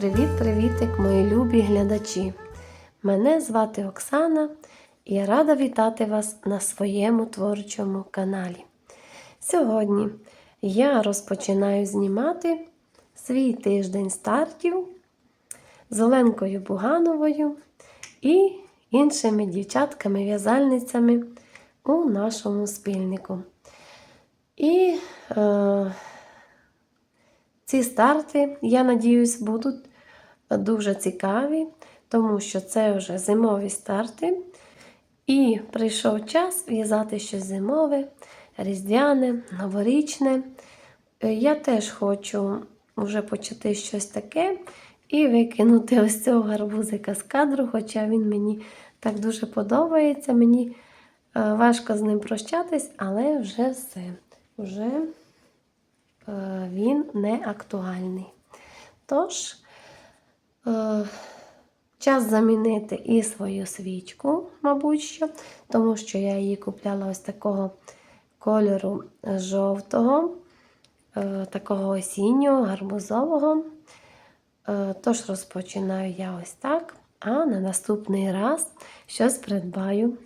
Привіт-привітик, мої любі глядачі! Мене звати Оксана і я рада вітати вас на своєму творчому каналі. Сьогодні я розпочинаю знімати свій тиждень стартів з Оленкою Бугановою і іншими дівчатками-в'язальницями у нашому спільнику. І е, ці старти, я надіюсь, будуть дуже цікаві, тому що це вже зимові старти. І прийшов час в'язати щось зимове, різдвяне, новорічне. Е, Я теж хочу вже почати щось таке і викинути ось цього гарбузика з кадру, хоча він мені так дуже подобається. Мені е, важко з ним прощатись, але вже все. Вже е, він не актуальний. Тож, час замінити і свою свічку, мабуть, що, тому що я її купляла ось такого кольору жовтого, е, такого осіннього, гарбузового. Е, Тож розпочинаю я ось так, а на наступний раз щось придбаю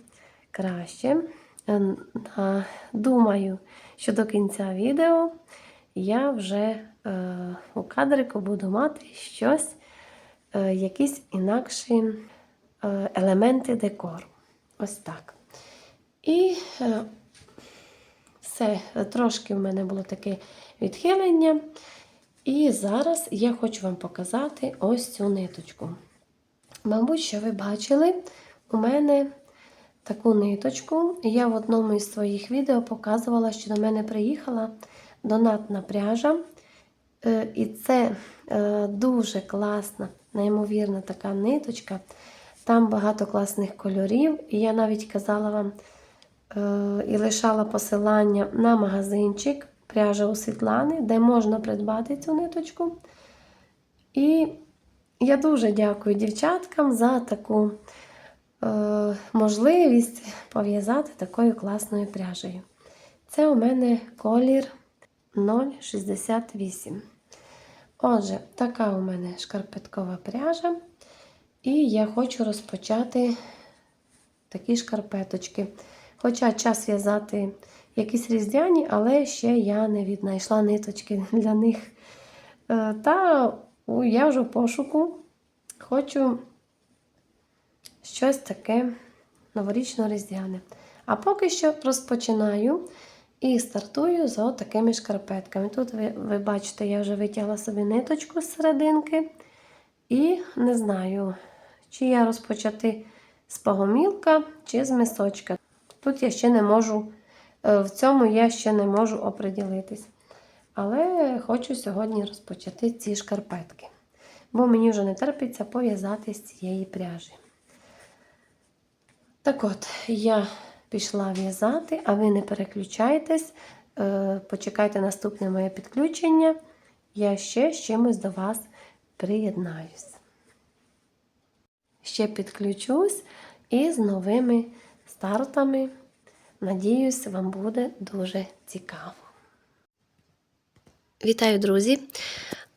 краще. Е, Думаю, що до кінця відео я вже е, у кадрику буду мати щось, е, якісь інакші е, елементи декору. Ось так. І е, все, трошки в мене було таке відхилення. І зараз я хочу вам показати ось цю ниточку. Мабуть, що ви бачили, у мене таку ниточку. Я в одному із своїх відео показувала, що до мене приїхала донатна пряжа. Е, І це е, дуже класна, неймовірна така ниточка. Там багато класних кольорів. І я навіть казала вам е, і лишала посилання на магазинчик пряжа у Світлани, де можна придбати цю ниточку. І я дуже дякую дівчаткам за таку е, можливість пов'язати такою класною пряжею. Це у мене колір 0,68. Отже, така у мене шкарпеткова пряжа. І я хочу розпочати такі шкарпеточки. Хоча час в'язати якісь різдвяні, але ще я не віднайшла ниточки для них. Е, Та я вже в пошуку хочу щось таке новорічно-різдвяне. А поки що розпочинаю і стартую з такими шкарпетками. Тут ви, ви бачите, я вже витягла собі ниточку з серединки. І не знаю, чи я розпочати з погомілка, чи з мисочка. Тут я ще не можу, е, в цьому я ще не можу оприділитись. Але хочу сьогодні розпочати ці шкарпетки. Бо мені вже не терпиться пов'язати з цієї пряжі. Так от, я пішла в'язати, а ви не переключайтесь, е, почекайте наступне моє підключення. Я ще з чимось до вас приєднаюсь. Ще підключусь і з новими стартами. Надіюсь, вам буде дуже цікаво. Вітаю, друзі!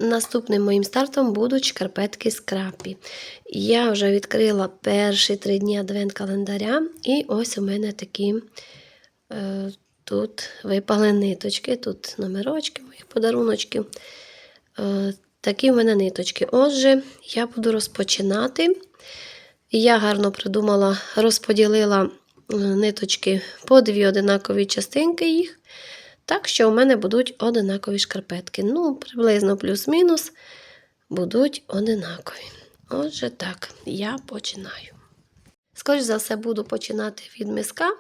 Наступним моїм стартом будуть шкарпетки з крапі. Я вже відкрила перші три дні адвент-календаря, і ось у мене такі е, тут випали ниточки, тут номерочки моїх подаруночків. Е, такі в мене ниточки. Отже, я буду розпочинати. Я гарно придумала, розподілила е, ниточки по дві одинакові частинки їх. Так що у мене будуть одинакові шкарпетки. Ну, приблизно плюс-мінус будуть одинакові. Отже, так, я починаю. Скоріше за все, буду починати від миска,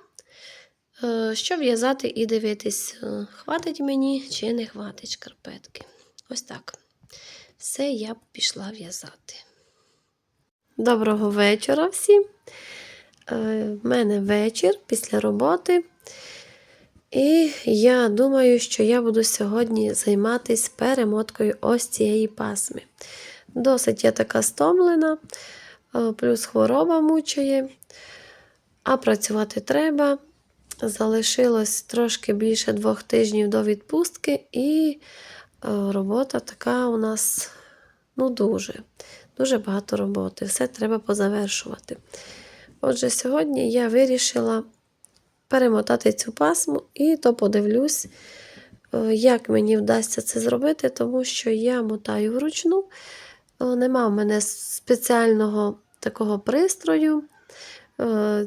е, щоб в'язати і дивитись, е, хватить мені чи не хватить шкарпетки. Ось так. Все я пішла в'язати. Доброго вечора всім. Е, В мене вечір після роботи. І я думаю, що я буду сьогодні займатися перемоткою ось цієї пасми. Досить я така стомлена, е, плюс хвороба мучає, а працювати треба. Залишилось трошки більше двох тижнів до відпустки, і е, робота така у нас Ну, дуже, дуже багато роботи. Все треба позавершувати. Отже, сьогодні я вирішила перемотати цю пасму і то подивлюсь, е, як мені вдасться це зробити, тому що я мотаю вручну. Е, Нема в мене спеціального такого пристрою. е,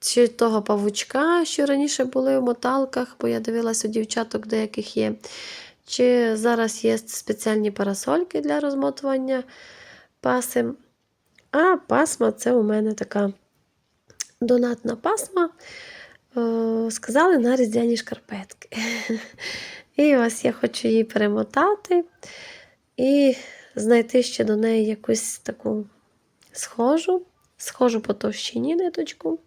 Чи того павучка, що раніше були в моталках, бо я дивилася у дівчаток деяких є. Чи зараз є спеціальні парасольки для розмотування пасим. А пасма це у мене така донатна пасма. Е, Сказали на різдвяні шкарпетки. І ось я хочу її перемотати і знайти ще до неї якусь таку схожу, схожу по товщині ниточку.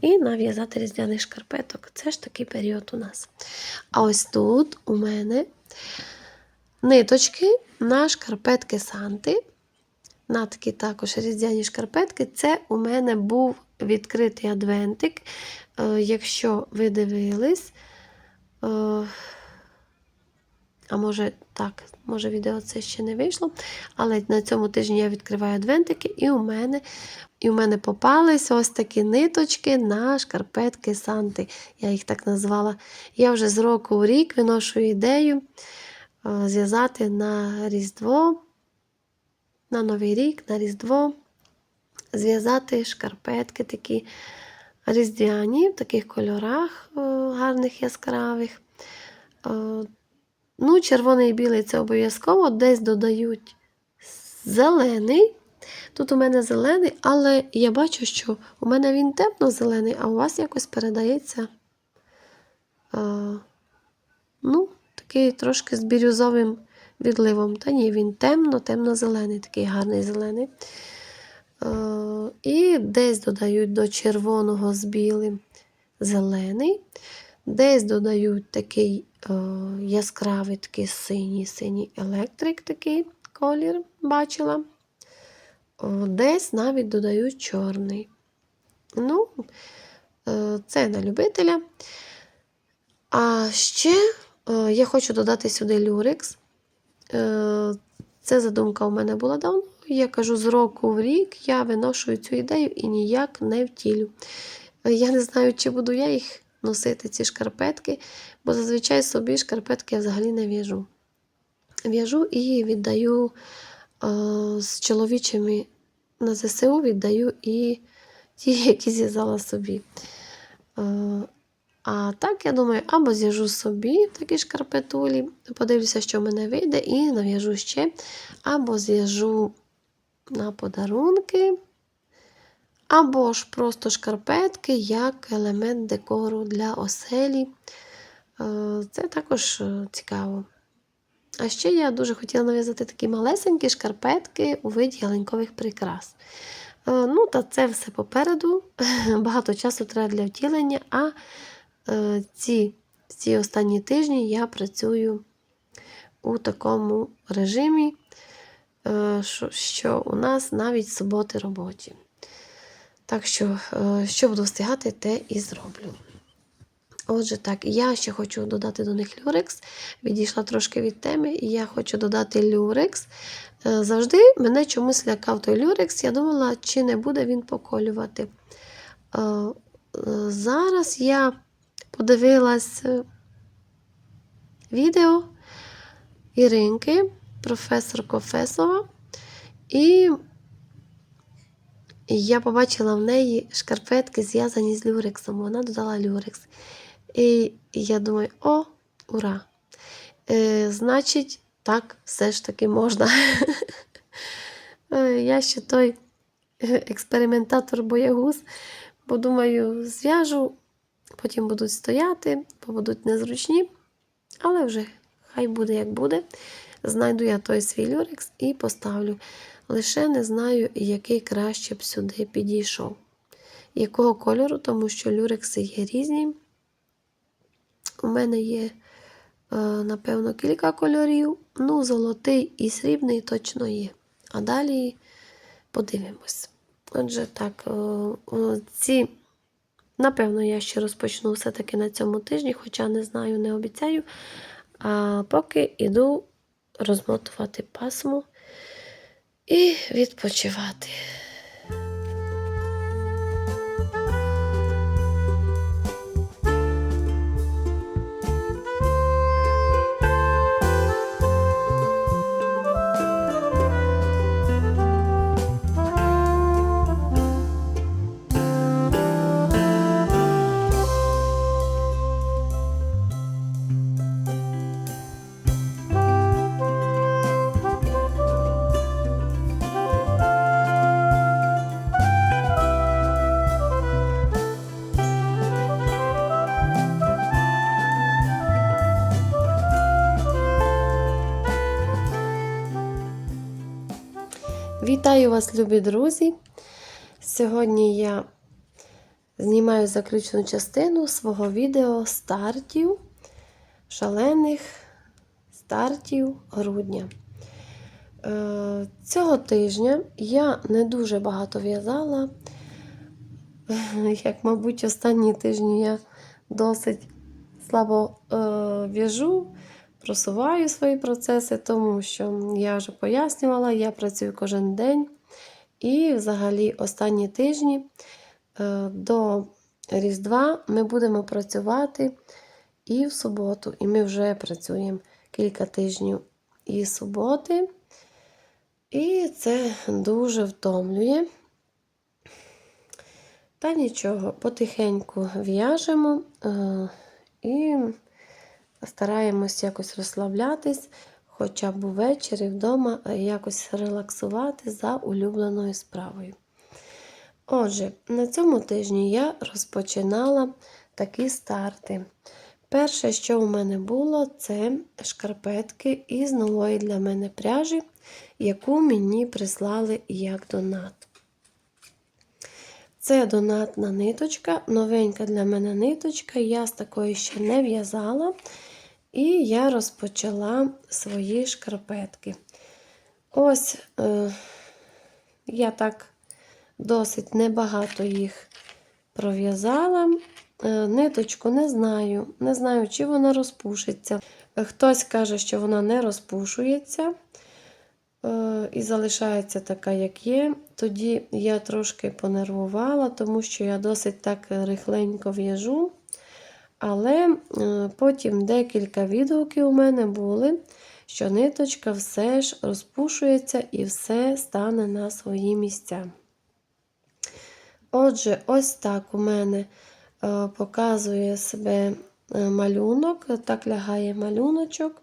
І нав'язати різдвяних шкарпеток. Це ж такий період у нас. А ось тут у мене ниточки на шкарпетки Санти. На такі також різдвяні шкарпетки. Це у мене був відкритий адвентик. Е, Якщо ви дивились, е, а може так, може відео це ще не вийшло. Але на цьому тижні я відкриваю адвентики, і у мене і у мене попались ось такі ниточки на шкарпетки Санти. Я їх так назвала. Я вже з року в рік виношу ідею е, зв'язати на Різдво, на Новий рік, на Різдво, зв'язати шкарпетки такі різдвяні, в таких кольорах е, гарних яскравих. Е, Ну, червоний і білий це обов'язково. Десь додають зелений. Тут у мене зелений, але я бачу, що у мене він темно-зелений, а у вас якось передається. е, ну, такий трошки з бірюзовим відливом. Та ні, він темно, темно-зелений, такий гарний зелений. Е, і десь додають до червоного з білим зелений. Десь додають такий е, яскравий такий синій, синій електрик такий колір, бачила. Десь навіть додають чорний. Ну, е, це на любителя. А ще я хочу додати сюди люрекс. Е, це задумка у мене була давно. Я кажу, з року в рік я виношую цю ідею і ніяк не втілю. Е, Я не знаю, чи буду я їх носити, ці шкарпетки, бо зазвичай собі шкарпетки я взагалі не в'яжу. В'яжу і віддаю е, з чоловічими на ЗСУ віддаю і ті, які зв'язала собі. Е, а так, я думаю, або зв'яжу собі такі шкарпетулі, подивлюся, що в мене вийде, і нав'яжу ще, або зв'яжу на подарунки, або ж просто шкарпетки як елемент декору для оселі. Е, Це також е, цікаво. А ще я дуже хотіла нав'язати такі малесенькі шкарпетки у виді ялинкових прикрас. Е, Ну, та це все попереду. Багато часу треба для втілення, а ці, ці останні тижні я працюю у такому режимі, що, що у нас навіть суботи робочі. Так що, е, що буду встигати, те і зроблю. Отже, так, я ще хочу додати до них люрекс. Відійшла трошки від теми, і я хочу додати люрекс. Е, Завжди мене чомусь лякав той люрекс. Я думала, чи не буде він поколювати. Е, е, Зараз я подивилась е, відео Іринки, професор Кофесова, і я побачила в неї шкарпетки, зв'язані з люрексом. Вона додала люрекс. І я думаю, о, ура! Е, значить, так, все ж таки можна. Е, Я ще той експериментатор боягуз, бо думаю, зв'яжу, потім будуть стояти, бо будуть незручні, але вже хай буде як буде. Знайду я той свій люрекс і поставлю. Лише не знаю, який краще б сюди підійшов. Якого кольору, тому що люрекси є різні. У мене є, е, напевно, кілька кольорів. Ну, золотий і срібний точно є. А далі подивимось. Отже, так, е, ці, напевно, я ще розпочну все-таки на цьому тижні, хоча не знаю, не обіцяю. А поки йду розмотувати пасму і відпочивати. Вітаю вас, любі друзі! Сьогодні я знімаю заключну частину свого відео стартів, шалених стартів грудня. Е, Цього тижня я не дуже багато в'язала. Як, мабуть, останні тижні я досить слабо е, в'яжу просуваю свої процеси, тому що я вже пояснювала, я працюю кожен день. І взагалі останні тижні е, до Різдва ми будемо працювати і в суботу. І ми вже працюємо кілька тижнів і суботи. І це дуже втомлює. Та нічого, потихеньку в'яжемо е, і стараємось якось розслаблятись, хоча б увечері вдома якось релаксувати за улюбленою справою. Отже, на цьому тижні я розпочинала такі старти. Перше, що у мене було, це шкарпетки із нової для мене пряжі, яку мені прислали як донат. Це донатна ниточка, новенька для мене ниточка, я з такої ще не в'язала. І я розпочала свої шкарпетки. Ось е, я так досить небагато їх пров'язала. Е, ниточку не знаю. Не знаю, чи вона розпушиться. Хтось каже, що вона не розпушується е, і залишається така, як є. Тоді я трошки понервувала, тому що я досить так рихленько в'яжу. Але е, потім декілька відгуків у мене були, що ниточка все ж розпушується і все стане на свої місця. Отже, ось так у мене е, показує себе е, малюнок, так лягає малюночок.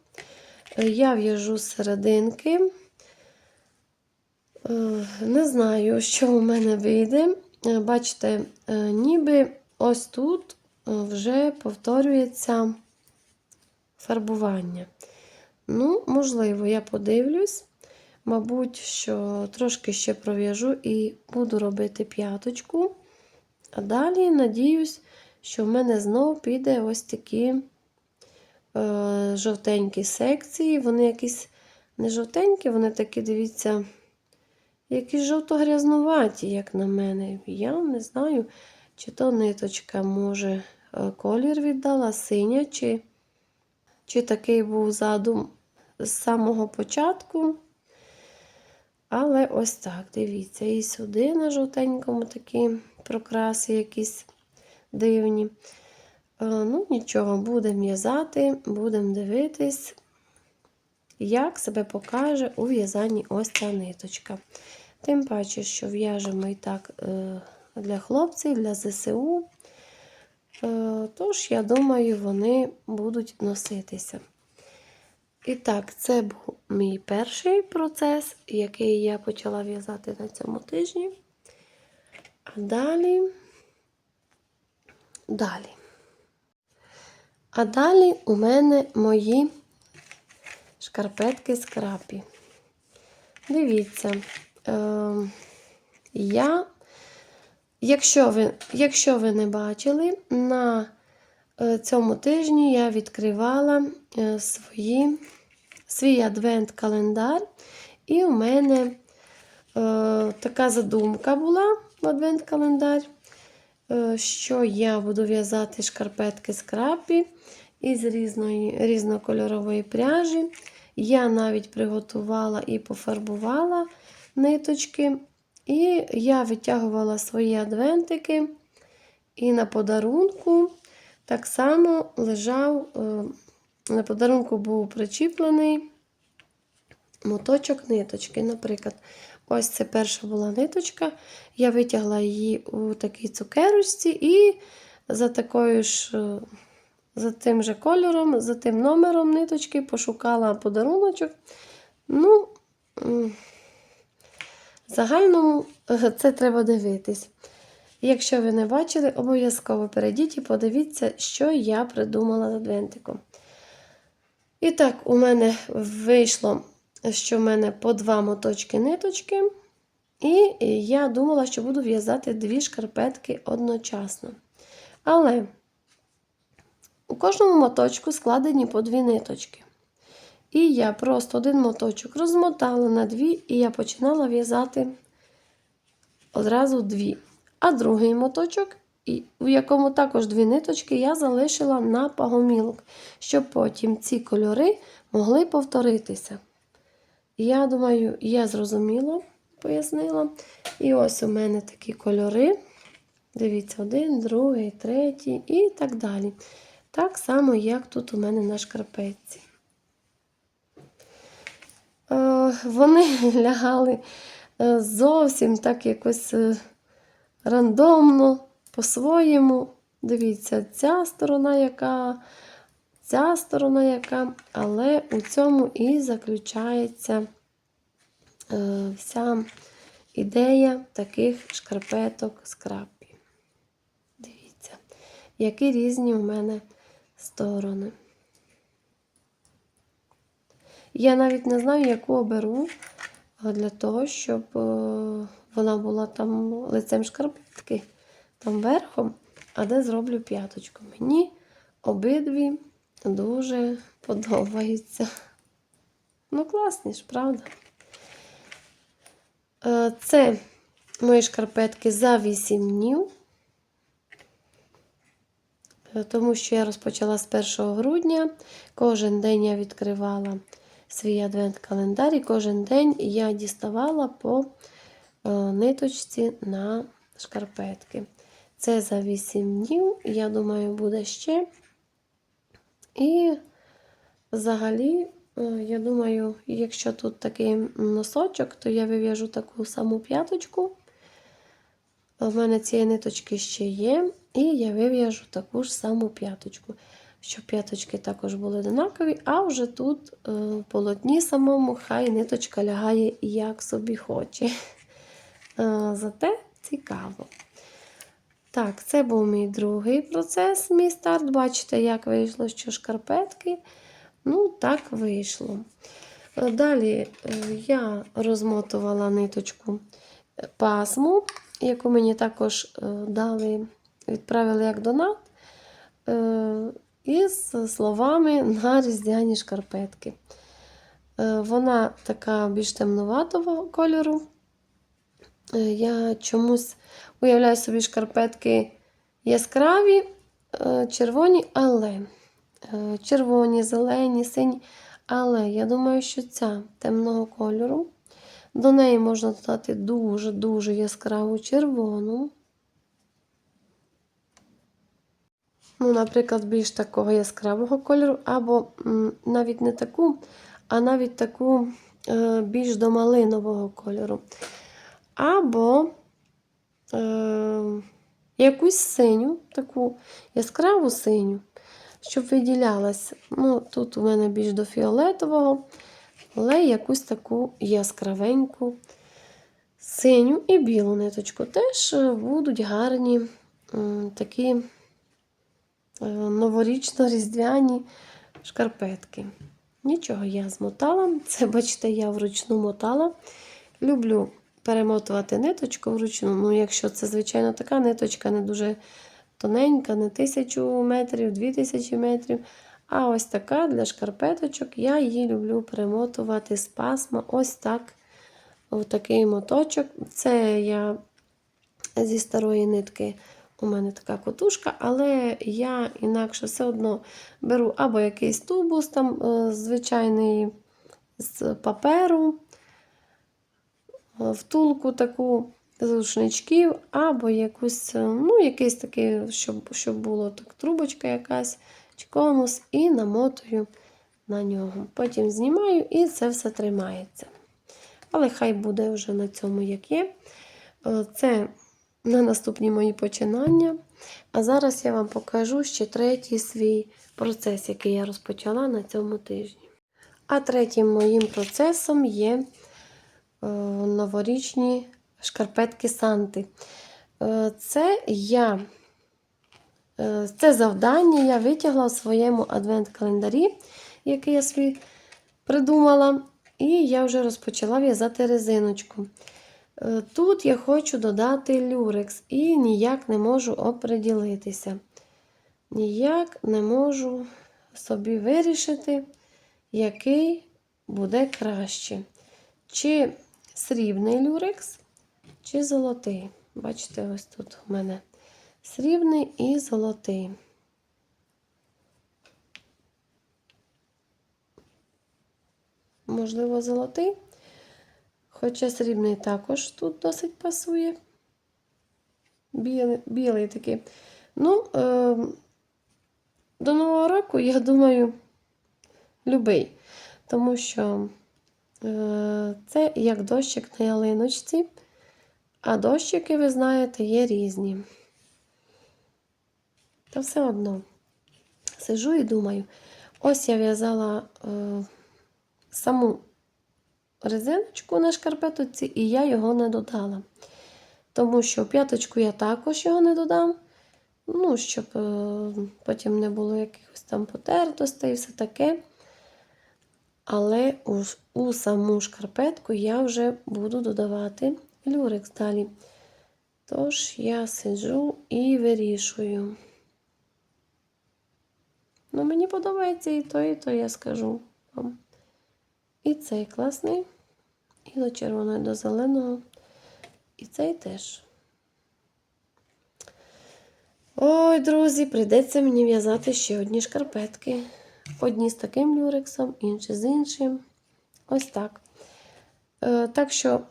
Я в'яжу серединки. Не знаю, що у мене вийде. Бачите, ніби ось тут вже повторюється фарбування. Ну, можливо, я подивлюсь. Мабуть, що трошки ще пров'яжу і буду робити п'яточку. А далі, надіюсь, що в мене знову піде ось такі е, жовтенькі секції. Вони якісь не жовтенькі, вони такі, дивіться, якісь жовто-грязнуваті, як на мене. Я не знаю, чи то ниточка може колір віддала, синя, чи, чи такий був задум з самого початку. Але ось так, дивіться, і сюди на жовтенькому такі прокраси якісь дивні. Е, ну, нічого, будемо в'язати, будемо дивитись, як себе покаже у в'язанні ось ця ниточка. Тим паче, що в'яжемо і так е, для хлопців, для ЗСУ. Е, тож, я думаю, вони будуть носитися. І так, це був мій перший процес, який я почала в'язати на цьому тижні. А далі, далі. А далі у мене мої шкарпетки з крапі. Дивіться, е, я Якщо ви якщо ви не бачили, на е, цьому тижні я відкривала е, свої, свій адвент-календар, і у мене е, така задумка була в адвент-календар, е, що я буду в'язати шкарпетки з крапі із різної, різнокольорової пряжі. Я навіть приготувала і пофарбувала ниточки. І я витягувала свої адвентики. І на подарунку так само лежав, е, на подарунку був причіплений моточок ниточки. Наприклад, ось це перша була ниточка. Я витягла її у такій цукерочці і за такою ж. е, За тим же кольором, за тим номером ниточки пошукала подаруночок. Ну, в загальному е, це треба дивитись. Якщо ви не бачили, обов'язково перейдіть і подивіться, що я придумала з адвентиком. І так, у мене вийшло, що в мене по два моточки ниточки. І я думала, що буду в'язати дві шкарпетки одночасно. Але у кожному моточку складені по дві ниточки. І я просто один моточок розмотала на дві, і я починала в'язати одразу дві. А другий моточок, в якому також дві ниточки, я залишила на пагомілок, щоб потім ці кольори могли повторитися. Я думаю, я зрозуміло пояснила. І ось у мене такі кольори. Дивіться, один, другий, третій і так далі. Так само, як тут у мене на шкарпетці. Е, Вони лягали е, зовсім так якось е, рандомно, по-своєму. Дивіться, ця сторона яка, ця сторона яка, але у цьому і заключається вся ідея таких шкарпеток з крапі. Дивіться, які різні у мене сторони. Я навіть не знаю, яку оберу для того, щоб е, вона була там лицем шкарпетки, там верхом, а де зроблю п'яточку. Мені обидві дуже подобаються. Ну, класні ж, правда? Е, Це мої шкарпетки за 8 днів. Е, Тому що я розпочала з 1 грудня. Кожен день я відкривала свій адвент-календар, і кожен день я діставала по е, ниточці на шкарпетки. Це за 8 днів, я думаю, буде ще. І взагалі, е, я думаю, якщо тут такий носочок, то я вив'яжу таку саму п'яточку. У мене цієї ниточки ще є, і я вив'яжу таку ж саму п'яточку, щоб п'яточки також були однакові, а вже тут е, в полотні самому хай ниточка лягає як собі хоче. Е, Зате цікаво. Так, це був мій другий процес, мій старт. Бачите, як вийшло, що шкарпетки. Ну, так вийшло. Е, Далі е, я розмотувала ниточку е, пасму, яку мені також е, дали, відправили як донат, е, із словами на різдвяні шкарпетки. Е, Вона така більш темнуватого кольору. Е, Я чомусь уявляю собі шкарпетки яскраві, е, червоні, але червоні, зелені, сині. Але я думаю, що ця темного кольору. До неї можна додати дуже-дуже яскраву червону. Ну, наприклад, більш такого яскравого кольору, або навіть не таку, а навіть таку е, більш до малинового кольору. Або е, якусь синю, таку яскраву синю, щоб виділялась. Ну, тут у мене більш до фіолетового, але якусь таку яскравеньку синю і білу ниточку. Теж е, будуть гарні м, такі новорічно-різдвяні шкарпетки. Нічого, я змотала. Це, бачите, я вручну мотала. Люблю перемотувати ниточку вручну. Ну, якщо це, звичайно, така ниточка, не дуже тоненька, не тисячу метрів, дві тисячі метрів. А ось така для шкарпеточок. Я її люблю перемотувати з пасма. Ось так. Ось такий моточок. Це я зі старої нитки. У мене така котушка, але я інакше все одно беру або якийсь тубус, там е, звичайний з паперу, е, втулку таку з рушничків, або якусь, е, ну, якийсь такий, щоб, щоб було так, трубочка якась чи конус, і намотую на нього. Потім знімаю і це все тримається. Але хай буде вже на цьому, як є. Це на наступні мої починання. А зараз я вам покажу ще третій свій процес, який я розпочала на цьому тижні. А третім моїм процесом є е, новорічні шкарпетки Санти. Е, Це я е, це завдання я витягла в своєму адвент-календарі, який я свій придумала. І я вже розпочала в'язати резиночку. Е, Тут я хочу додати люрекс і ніяк не можу оприділитися. Ніяк не можу собі вирішити, який буде краще. Чи срібний люрекс, чи золотий. Бачите, ось тут у мене срібний і золотий. Можливо, золотий. Хоча срібний також тут досить пасує. Білий, білий такий. Ну, е, до Нового року, я думаю, любий. Тому що е, це як дощик на ялиночці. А дощики, ви знаєте, є різні. Та все одно. Сижу і думаю, ось я в'язала е, саму резиночку на шкарпеточці, і я його не додала. Тому що п'яточку я також його не додам. Ну, щоб е, потім не було якихось там потертостей і все таке. Але у, у саму шкарпетку я вже буду додавати люрекс далі. Тож я сиджу і вирішую. Ну, мені подобається і то, і то я скажу вам. І цей класний, і до червоного, і до зеленого, і цей теж. Ой, друзі, прийдеться мені в'язати ще одні шкарпетки. Одні з таким люрексом, інші з іншим. Ось так. Е, так що,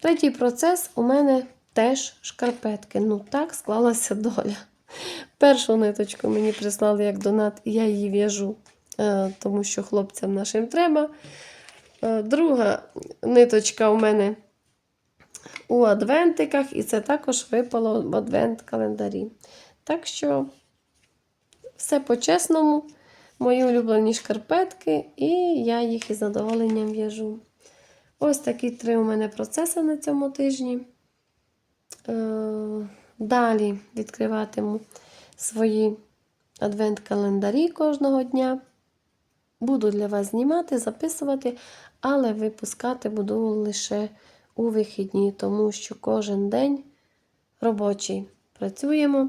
третій процес у мене теж шкарпетки. Ну, так склалася доля. Першу ниточку мені прислали як донат, і я її в'яжу, е, тому що хлопцям нашим треба. Е, Друга ниточка у мене у адвентиках, і це також випало в адвент-календарі. Так що, все по-чесному, мої улюблені шкарпетки, і я їх із задоволенням в'яжу. Ось такі три у мене процеси на цьому тижні. Е, Далі відкриватиму свої адвент-календарі кожного дня. Буду для вас знімати, записувати, але випускати буду лише у вихідні, тому що кожен день робочий працюємо.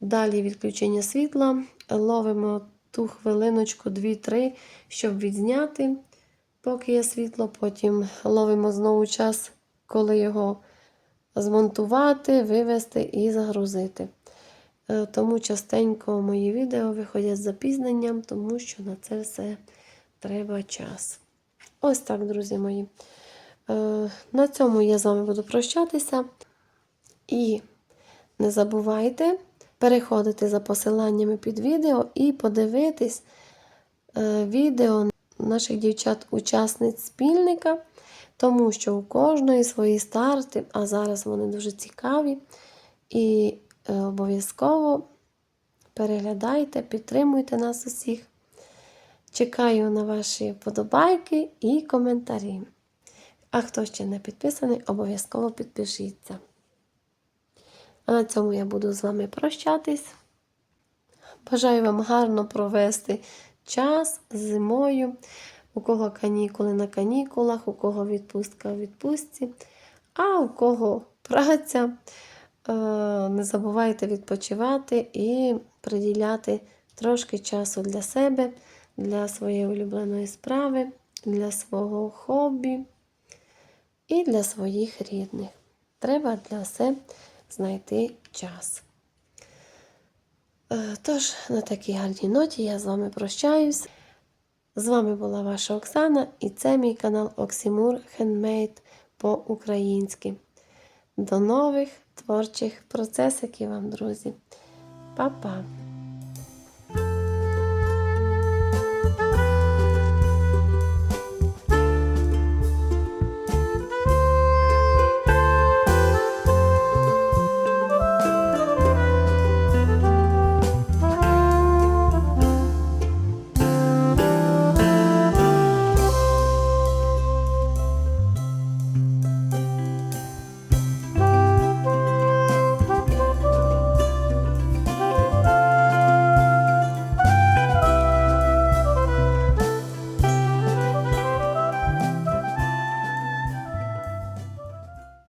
Далі відключення світла, ловимо ту хвилиночку 2-3, щоб відзняти, поки є світло. Потім ловимо знову час, коли його змонтувати, вивести і загрузити. Е, Тому частенько мої відео виходять з запізненням, тому що на це все треба час. Ось так, друзі мої. Е, На цьому я з вами буду прощатися. І не забувайте переходити за посиланнями під відео і подивитись е, відео наших дівчат-учасниць спільника, тому що у кожної свої старти, а зараз вони дуже цікаві. І е, обов'язково переглядайте, підтримуйте нас усіх. Чекаю на ваші вподобайки і коментарі. А хто ще не підписаний, обов'язково підпишіться. А на цьому я буду з вами прощатись. Бажаю вам гарно провести час зимою. У кого канікули на канікулах, у кого відпустка в відпустці, а у кого праця. Е, Не забувайте відпочивати і приділяти трошки часу для себе, для своєї улюбленої справи, для свого хобі і для своїх рідних. Треба для все знайти час. Е, Тож, на такій гарній ноті я з вами прощаюсь. З вами була ваша Оксана і це мій канал Оксімур Хендмейд по-українськи. До нових творчих процесиків вам, друзі. Па-па!